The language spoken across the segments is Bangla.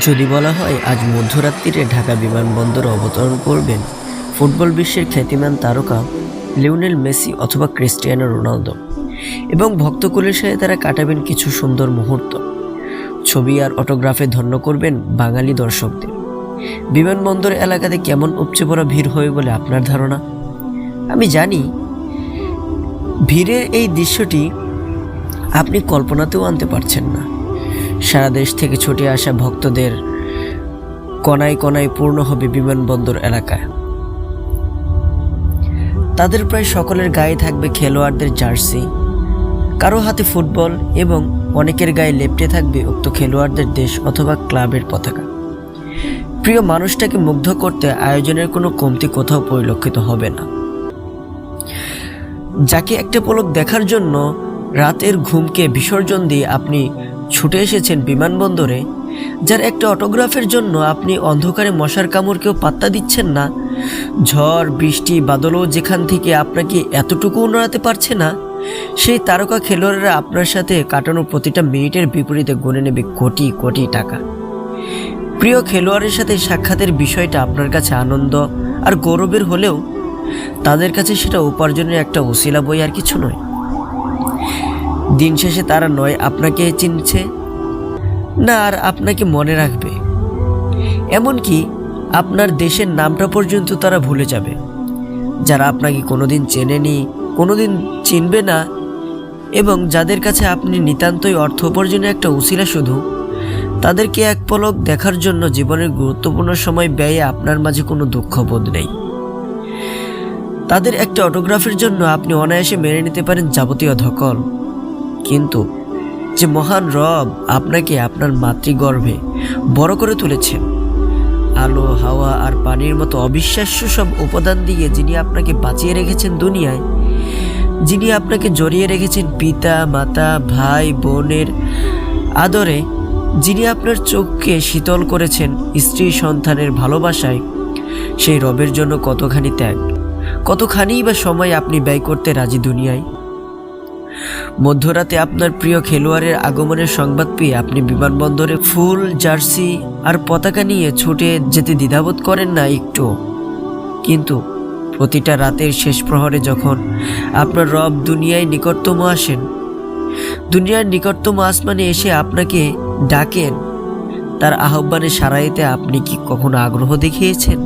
যদি বলা হয় আজ মধ্যরাত্রিরে ঢাকা বিমানবন্দরে অবতরণ করবেন, ফুটবল বিশ্বের খ্যাতিমান তারকা লিওনেল মেসি অথবা ক্রিস্টিয়ানো রোনালদো। এবং ভক্তকুলের সাথে তারা কাটাবেন কিছু সুন্দর মুহূর্ত। ছবি আর অটোগ্রাফে ধন্য করবেন বাঙালি দর্শকদের। বিমানবন্দর এলাকাতে কেমন উপচে পড়া ভিড় হবে বলে আপনার ধারণা? আমি জানি ভিড়ের এই দৃশ্যটি আপনি কল্পনাতেও আনতে পারছেন না। সারা দেশ থেকে ছুটে আসা ভক্তদের কণায় কণায় পূর্ণ হবে বিমানবন্দর এলাকায় তাদের প্রায় সকলের গায়ে থাকবে খেলোয়াড়দের জার্সি। কারও হাতে ফুটবল এবং অনেকের গায়ে লেপটে থাকবে উক্ত খেলোয়াড়দের দেশ অথবা ক্লাবের পতাকা। প্রিয় মানুষটাকে মুগ্ধ করতে আয়োজনের কোনো কমতি কোথাও পরিলক্ষিত হবে না। যাকে একটা পলক দেখার জন্য রাতের ঘুমকে বিসর্জন দিয়ে আপনি ছুটে এসেছেন বিমানবন্দরে, যার একটা অটোগ্রাফের জন্য আপনি অন্ধকারে মশার কামড়কেও পাত্তা দিচ্ছেন না। ঝড়, বৃষ্টি, বাদলও যেখান থেকে আপনাকে এতটুকুও নড়াতে পারছে না, সেই তারকা খেলোয়াড়রা আপনার সাথে কাটানো প্রতিটা মিনিটের বিপরীতে গুনে নেবে কোটি কোটি টাকা। প্রিয় খেলোয়াড়ের সাথে সাক্ষাতের বিষয়টা আপনার কাছে আনন্দ আর গৌরবের হলেও তাদের কাছে সেটা উপার্জনের একটা ওসিলা বই আর কিছু নয়। দিন শেষে তারা নয় আপনাকে চিনছে? না, আর আপনাকে মনে রাখবে। এমনকি আপনার দেশের নামটা পর্যন্ত তারা ভুলে যাবে। যারা আপনাকে কোনোদিন চেনেনি, কোনোদিন চিনবে না, এবং যাদের কাছে আপনি নিতান্তই অর্থ উপার্জনের একটা উসিলা শুধু, তাদেরকে এক পলক দেখার জন্য জীবনের গুরুত্বপূর্ণ সময় ব্যয়ে আপনার মাঝে কোনো দুঃখবোধ নেই। তাদের একটা অটোগ্রাফের জন্য আপনি অনায়াসে মেনে নিতে পারেন যাবতীয় ধকল। কিন্তু যে মহান রব আপনাকে আপনার মাতৃগর্ভে বড় করে তুলেছেন। আলো, হাওয়া আর পানির মতো অবিশ্বাস্য সব উপাদান দিয়ে যিনি আপনাকে বাঁচিয়ে রেখেছেন দুনিয়ায়, যিনি আপনাকে জড়িয়ে রেখেছেন পিতা, মাতা, ভাই, বোনের আদরে, যিনি আপনার চোখকে শীতল করেছেন স্ত্রী সন্তানের ভালোবাসায়, সেই রবের জন্য কতখানি ত্যাগ কতখানি বা সময় আপনি ব্যয় করতে রাজি দুনিয়ায়। মধ্যরাতে আপনার প্রিয় খেলোয়াড়ের আগমনের সংবাদ পেয়ে আপনি বিমানবন্দরে ফুল জার্সি আর পতাকা নিয়ে ছুটে যেতে দ্বিধাবোধ করেন না একটু। কিন্তু প্রতিটা রাতের শেষ প্রহরে যখন আপনার রব দুনিয়ায় নিকটতম আসেন, দুনিয়ার নিকটতম আসমানে এসে আপনাকে ডাকেন, তার আহ্বানে সারাইতে আপনি কি কখনো আগ্রহ দেখিয়েছেন?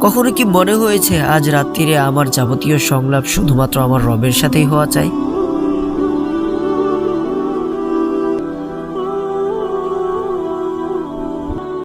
কখনো কি মনে হয়েছে, আজ রাত্রিরে আমার যাবতীয় সংলাপ শুধুমাত্র আমার রবের সাথেই হওয়া চাই?